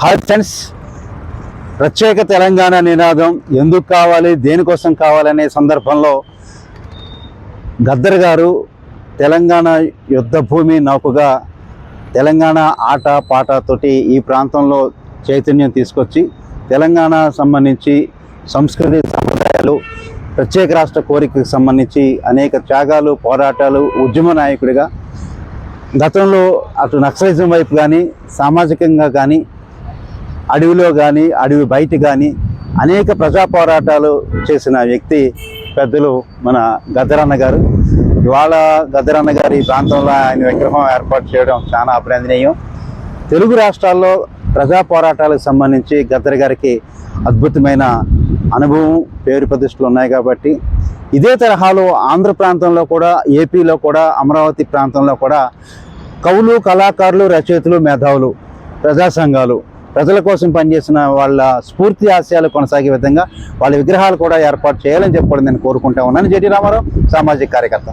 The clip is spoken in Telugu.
Hi friends. ప్రత్యేక తెలంగాణ నినాదం ఎందుకు కావాలి దేనికోసం కావాలనే సందర్భంలో గద్దర్ గారు తెలంగాణ యుద్ధ భూమి నౌకగా తెలంగాణ ఆట పాటతోటి ఈ ప్రాంతంలో చైతన్యం తీసుకొచ్చి తెలంగాణ సంబంధించి సంస్కృతి సంప్రదాయాలు ప్రత్యేక రాష్ట్ర కోరికకు సంబంధించి అనేక త్యాగాలు పోరాటాలు ఉద్యమ నాయకుడిగా గతంలో అటు నక్సలిజం వైపు కానీ సామాజికంగా కానీ అడవిలో కానీ అడవి బయట కానీ అనేక ప్రజా పోరాటాలు చేసిన వ్యక్తి పెద్దలు మన గద్దరన్న గారు. ఇవాళ గద్దరన్న గారి ఈ ప్రాంతంలో ఆయన విగ్రహం ఏర్పాటు చేయడం చాలా అభినందనీయం. తెలుగు రాష్ట్రాల్లో ప్రజా పోరాటాలకు సంబంధించి గద్దర్ గారికి అద్భుతమైన అనుభవం పేరు ప్రతిష్టలు ఉన్నాయి కాబట్టి ఇదే తరహాలో ఆంధ్ర ప్రాంతంలో కూడా ఏపీలో కూడా అమరావతి ప్రాంతంలో కూడా కవులు కళాకారులు రచయితలు మేధావులు ప్రజా సంఘాలు ప్రజల కోసం పనిచేసిన వాళ్ళ స్ఫూర్తి ఆశయాలు కొనసాగే విధంగా వాళ్ళ విగ్రహాలు కూడా ఏర్పాటు చేయాలని చెప్పడం నేను కోరుకుంటా ఉన్నాను. జెటి రామారావు సామాజిక కార్యకర్త.